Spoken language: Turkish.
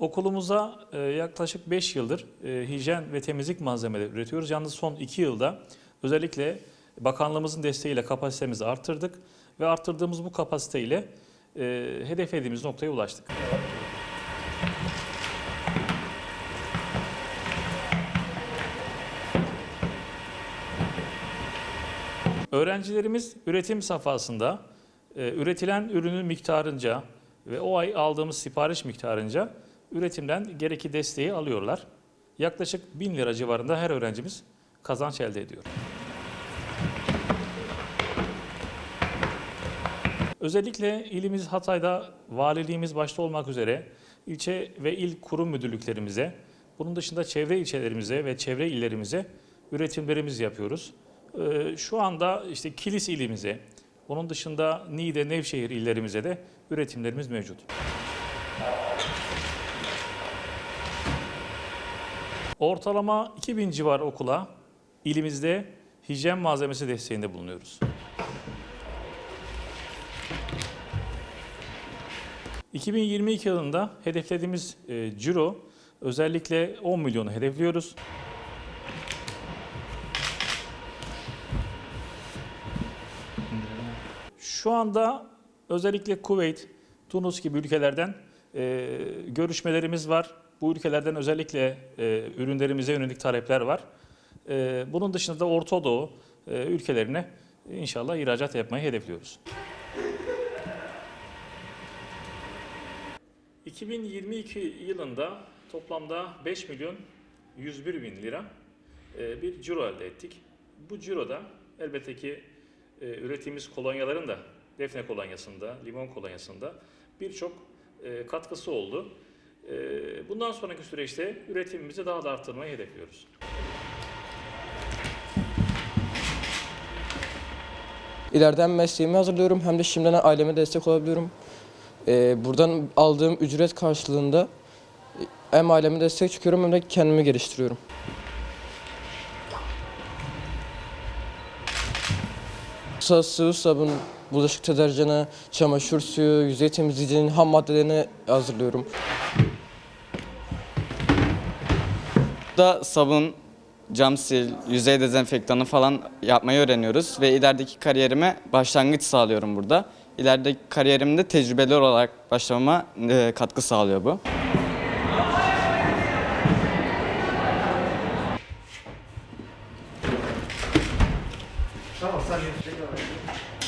Okulumuza e, yaklaşık 5 yıldır e, hijyen ve temizlik malzemeleri üretiyoruz. Yalnız son 2 yılda özellikle bakanlığımızın desteğiyle kapasitemizi arttırdık ve arttırdığımız bu kapasiteyle e, hedeflediğimiz noktaya ulaştık. Öğrencilerimiz üretim safhasında üretilen ürünün miktarınca ve o ay aldığımız sipariş miktarınca üretimden gereki desteği alıyorlar. Yaklaşık 1000 lira civarında her öğrencimiz kazanç elde ediyor. Özellikle ilimiz Hatay'da valiliğimiz başta olmak üzere ilçe ve il kurum müdürlüklerimize, bunun dışında çevre ilçelerimize ve çevre illerimize üretimlerimizi yapıyoruz. Ee, Şu anda işte Kilis ilimize, onun dışında Niğde, Nevşehir illerimize de üretimlerimiz mevcut. Ortalama 2000 civar okula ilimizde hijyen malzemesi desteğinde bulunuyoruz. 2022 yılında hedeflediğimiz e, ciro özellikle 10 milyonu hedefliyoruz. Şu anda özellikle Kuveyt, Tunus gibi ülkelerden e, görüşmelerimiz var. Bu ülkelerden özellikle e, ürünlerimize yönelik talepler var. E, bunun dışında da Orta Doğu e, ülkelerine inşallah ihracat yapmayı hedefliyoruz. 2022 yılında toplamda 5 milyon 101 bin lira e, bir ciro elde ettik. Bu ciroda elbette ki e, ürettiğimiz kolonyaların da defne kolonyasında, limon kolonyasında birçok e, katkısı oldu. E, Bundan sonraki süreçte üretimimizi daha da arttırmayı hedefliyoruz. İleride mesleğimi hazırlıyorum hem de şimdiden aileme destek olabiliyorum. Ee, buradan aldığım ücret karşılığında e, hem aileme destek çıkıyorum hem de kendimi geliştiriyorum. Sa- Sıvı sabun, bulaşık deterjanı, çamaşır suyu, yüzey temizleyicinin ham maddelerini hazırlıyorum. Da sabun, cam sil, yüzey dezenfektanı falan yapmayı öğreniyoruz ve ilerideki kariyerime başlangıç sağlıyorum burada. İlerideki kariyerimde tecrübeli olarak başlamama e, katkı sağlıyor bu. passagem.